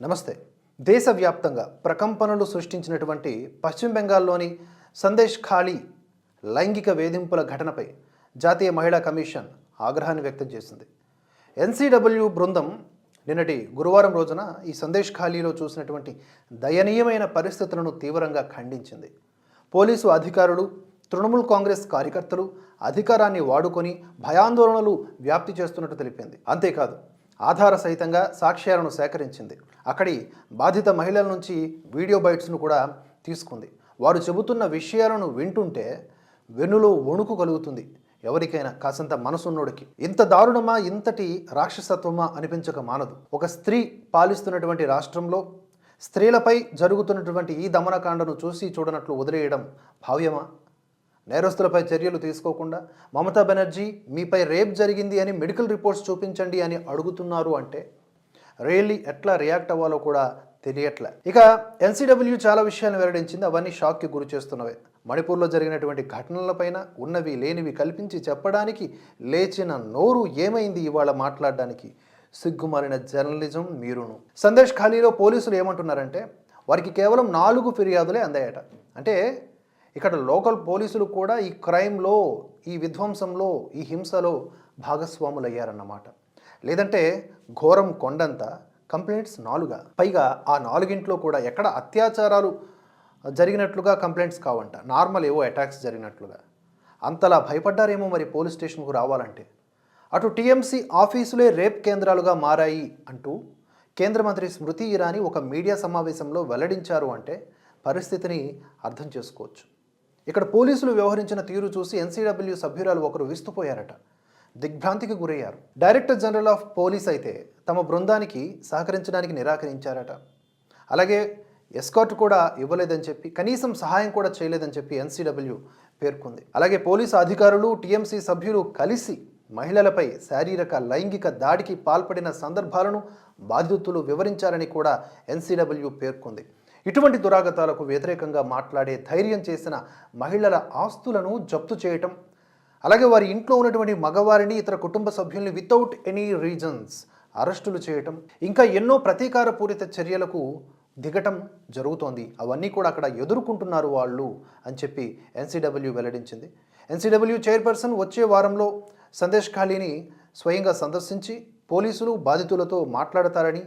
నమస్తే. దేశవ్యాప్తంగా ప్రకంపనలు సృష్టించినటువంటి పశ్చిమ బెంగాల్లోని సందేశ్ ఖాళీ లైంగిక వేధింపుల ఘటనపై జాతీయ మహిళా కమిషన్ ఆగ్రహాన్ని వ్యక్తం చేసింది. ఎన్సీడబ్ల్యూ బృందం నిన్నటి గురువారం రోజున ఈ సందేశ్ ఖాళీలో చూసినటువంటి దయనీయమైన పరిస్థితులను తీవ్రంగా ఖండించింది. పోలీసు అధికారులు తృణమూల్ కాంగ్రెస్ కార్యకర్తలు అధికారాన్ని వాడుకొని భయాందోళనలు వ్యాప్తి చేస్తున్నట్టు తెలిపింది. అంతేకాదు ఆధార సహితంగా సాక్ష్యాలను సేకరించింది. అక్కడి బాధిత మహిళల నుంచి వీడియో బైట్స్ను కూడా తీసుకుంది. వారు చెబుతున్న విషయాలను వింటుంటే వెన్నులో వణుకు కలుగుతుంది. ఎవరికైనా కాసంత మనసున్నోడికి. ఇంత దారుణమా ఇంతటి రాక్షసత్వమా అనిపించక మానదు. ఒక స్త్రీ పాలిస్తున్నటువంటి రాష్ట్రంలో స్త్రీలపై జరుగుతున్నటువంటి ఈ దమనకాండను చూసి చూడనట్లు వదిలేయడం భావ్యమా? నేరస్తులపై చర్యలు తీసుకోకుండా మమతా బెనర్జీ మీపై రేప్ జరిగింది అని మెడికల్ రిపోర్ట్స్ చూపించండి అని అడుగుతున్నారు అంటే రియల్లీ ఎట్లా రియాక్ట్ అవ్వాలో కూడా తెలియట్లే. ఇక ఎన్సీడబ్ల్యూ చాలా విషయాలు వెల్లడించింది. అవన్నీ షాక్కి గురి చేస్తున్నవే. మణిపూర్లో జరిగినటువంటి ఘటనలపైన ఉన్నవి లేనివి కల్పించి చెప్పడానికి లేచిన నోరు ఏమైంది ఇవాళ మాట్లాడడానికి? సిగ్గుమాలిన జర్నలిజం మీరును. సందేశ్ ఖాళీలో పోలీసులు ఏమంటున్నారంటే వారికి కేవలం నాలుగు ఫిర్యాదులే అందాయట. అంటే ఇక్కడ లోకల్ పోలీసులు కూడా ఈ క్రైమ్లో ఈ విధ్వంసంలో ఈ హింసలో భాగస్వాములయ్యారన్నమాట. లేదంటే ఘోరం కొండంత కంప్లైంట్స్ నాలుగా. పైగా ఆ నాలుగింట్లో కూడా ఎక్కడ అత్యాచారాలు జరిగినట్లుగా కంప్లైంట్స్ కావంట. నార్మల్ ఏవో అటాక్స్ జరిగినట్లుగా. అంతలా భయపడ్డారేమో మరి పోలీస్ స్టేషన్కు రావాలంటే. అటు టీఎంసీ ఆఫీసులే రేప్ కేంద్రాలుగా మారాయి అంటూ కేంద్ర మంత్రి స్మృతి ఇరానీ ఒక మీడియా సమావేశంలో వెల్లడించారు అంటే పరిస్థితిని అర్థం చేసుకోవచ్చు. ఇక్కడ పోలీసులు వ్యవహరించిన తీరు చూసి ఎన్సీడబ్ల్యూ సభ్యురాలు ఒకరు విస్తుపోయారట. దిగ్భ్రాంతికి గురయ్యారు. డైరెక్టర్ జనరల్ ఆఫ్ పోలీస్ అయితే తమ బృందానికి సహకరించడానికి నిరాకరించారట. అలాగే ఎస్కాట్ కూడా ఇవ్వలేదని చెప్పి కనీసం సహాయం కూడా చేయలేదని చెప్పి ఎన్సీడబ్ల్యూ పేర్కొంది. అలాగే పోలీసు అధికారులు టీఎంసీ సభ్యులు కలిసి మహిళలపై శారీరక లైంగిక దాడికి పాల్పడిన సందర్భాలను బాధితులు వివరించారని కూడా ఎన్సీడబ్ల్యూ పేర్కొంది. ఇటువంటి దురాగతాలకు వ్యతిరేకంగా మాట్లాడే ధైర్యం చేసిన మహిళల ఆస్తులను జప్తు చేయటం అలాగే వారి ఇంట్లో ఉన్నటువంటి మగవారిని ఇతర కుటుంబ సభ్యుల్ని వితౌట్ ఎనీ రీజన్స్ అరెస్టులు చేయటం ఇంకా ఎన్నో ప్రతీకార పూరిత చర్యలకు దిగటం జరుగుతోంది. అవన్నీ కూడా అక్కడ ఎదుర్కొంటున్నారు వాళ్ళు అని చెప్పి ఎన్సీడబ్ల్యూ వెల్లడించింది. ఎన్సీడబ్ల్యూ చైర్పర్సన్ వచ్చే వారంలో సందేశ్ ఖాళీని స్వయంగా సందర్శించి పోలీసులు బాధితులతో మాట్లాడతారని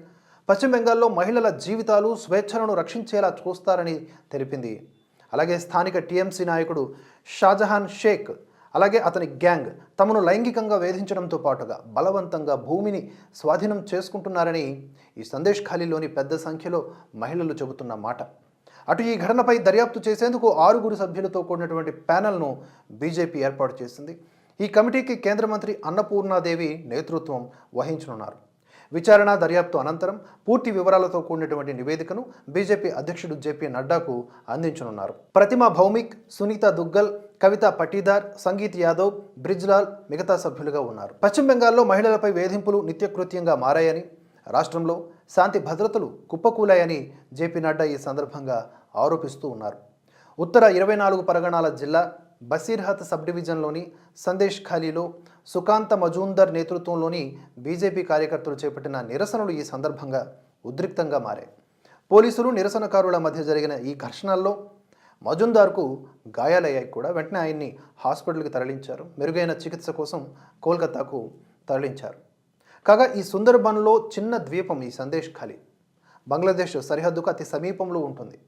పశ్చిమ బెంగాల్లో మహిళల జీవితాలు స్వేచ్ఛలను రక్షించేలా చూస్తారని తెలిపింది. అలాగే స్థానిక టీఎంసీ నాయకుడు షాజహాన్ షేక్ అలాగే అతని గ్యాంగ్ తమను లైంగికంగా వేధించడంతో పాటుగా బలవంతంగా భూమిని స్వాధీనం చేసుకుంటున్నారని ఈ సందేశ్ ఖాళీలోని పెద్ద సంఖ్యలో మహిళలు చెబుతున్న మాట. అటు ఈ ఘటనపై దర్యాప్తు చేసేందుకు ఆరుగురు సభ్యులతో కూడినటువంటి ప్యానెల్ను బీజేపీ ఏర్పాటు చేసింది. ఈ కమిటీకి కేంద్ర మంత్రి అన్నపూర్ణాదేవి నేతృత్వం వహించనున్నారు. విచారణ దర్యాప్తు అనంతరం పూర్తి వివరాలతో కూడినటువంటి నివేదికను బీజేపీ అధ్యక్షుడు జేపీ నడ్డాకు అందించనున్నారు. ప్రతిమ భౌమిక్ సునీత దుగ్గల్ కవిత పటీదార్ సంగీత్ యాదవ్ బ్రిజ్లాల్ మిగతా సభ్యులుగా ఉన్నారు. పశ్చిమ బెంగాల్లో మహిళలపై వేధింపులు నిత్యకృత్యంగా మారాయని రాష్ట్రంలో శాంతి భద్రతలు కుప్పకూలాయని జేపీ నడ్డా ఈ సందర్భంగా ఆరోపిస్తూ ఉన్నారు. ఉత్తర ఇరవై నాలుగు పరగణాల జిల్లా బసీర్హత్ సబ్ డివిజన్లోని సందేశ్ ఖాళీలో సుకాంత మజూందర్ నేతృత్వంలోని బీజేపీ కార్యకర్తలు చేపట్టిన నిరసనలు ఈ సందర్భంగా ఉద్రిక్తంగా మారాయి. పోలీసులు నిరసనకారుల మధ్య జరిగిన ఈ ఘర్షణల్లో మజుందార్కు గాయాలయ్యాయి కూడా. వెంటనే ఆయన్ని హాస్పిటల్కి తరలించారు. మెరుగైన చికిత్స కోసం కోల్కతాకు తరలించారు. కాగా ఈ సుందర్బన్లో చిన్న ద్వీపం ఈ సందేశ్ ఖాళీ. బంగ్లాదేశ్ సరిహద్దుకు అతి సమీపంలో ఉంటుంది.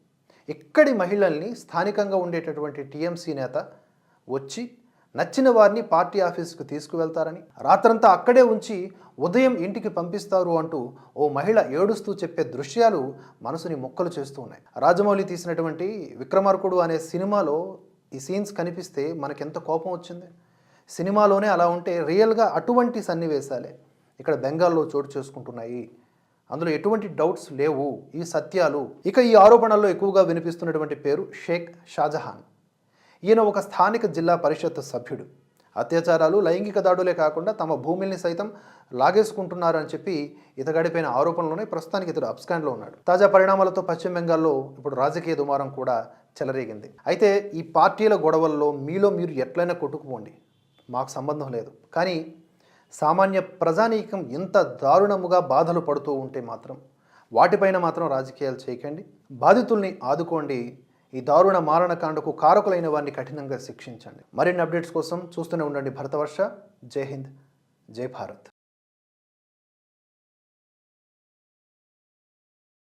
ఇక్కడి మహిళల్ని స్థానికంగా ఉండేటటువంటి టీఎంసీ నేత వచ్చి నచ్చిన వారిని పార్టీ ఆఫీసుకు తీసుకువెళ్తారని రాత్రంతా అక్కడే ఉంచి ఉదయం ఇంటికి పంపిస్తారు అంటూ ఓ మహిళ ఏడుస్తూ చెప్పే దృశ్యాలు మనసుని మొక్కలు చేస్తూ ఉన్నాయి. రాజమౌళి తీసినటువంటి విక్రమార్కుడు అనే సినిమాలో ఈ సీన్స్ కనిపిస్తే మనకెంత కోపం వచ్చింది? సినిమాలోనే అలా ఉంటే రియల్గా అటువంటి సన్నివేశాలే ఇక్కడ బెంగాల్లో చోటు చేసుకుంటున్నాయి. అందులో ఎటువంటి డౌట్స్ లేవు ఈ సత్యాలు. ఇక ఈ ఆరోపణల్లో ఎక్కువగా వినిపిస్తున్నటువంటి పేరు షేక్ షాజహాన్. ఈయన ఒక స్థానిక జిల్లా పరిషత్ సభ్యుడు. అత్యాచారాలు లైంగిక దాడులే కాకుండా తమ భూమిల్ని సైతం లాగేసుకుంటున్నారని చెప్పి ఇతగడిపోయిన ఆరోపణలోనే ప్రస్తుతానికి ఇతడు అబ్స్కాండ్లో ఉన్నాడు. తాజా పరిణామాలతో పశ్చిమ బెంగాల్లో ఇప్పుడు రాజకీయ దుమారం కూడా చెలరేగింది. అయితే ఈ పార్టీల గొడవల్లో మీలో మీరు ఎట్లయినా కొట్టుకుపోండి. మాకు సంబంధం లేదు. కానీ సామాన్య ప్రజానీకం ఇంత దారుణముగా బాధలు పడుతూ ఉంటే మాత్రం వాటిపైన మాత్రం రాజకీయాలు చేయకండి. బాధితుల్ని ఆదుకోండి. ఈ దారుణ మారణకాండకు కారకులైన వారిని కఠినంగా శిక్షించండి. మరిన్ని అప్డేట్స్ కోసం చూస్తూనే ఉండండి భరతవర్ష. జై హింద్. జై భారత్.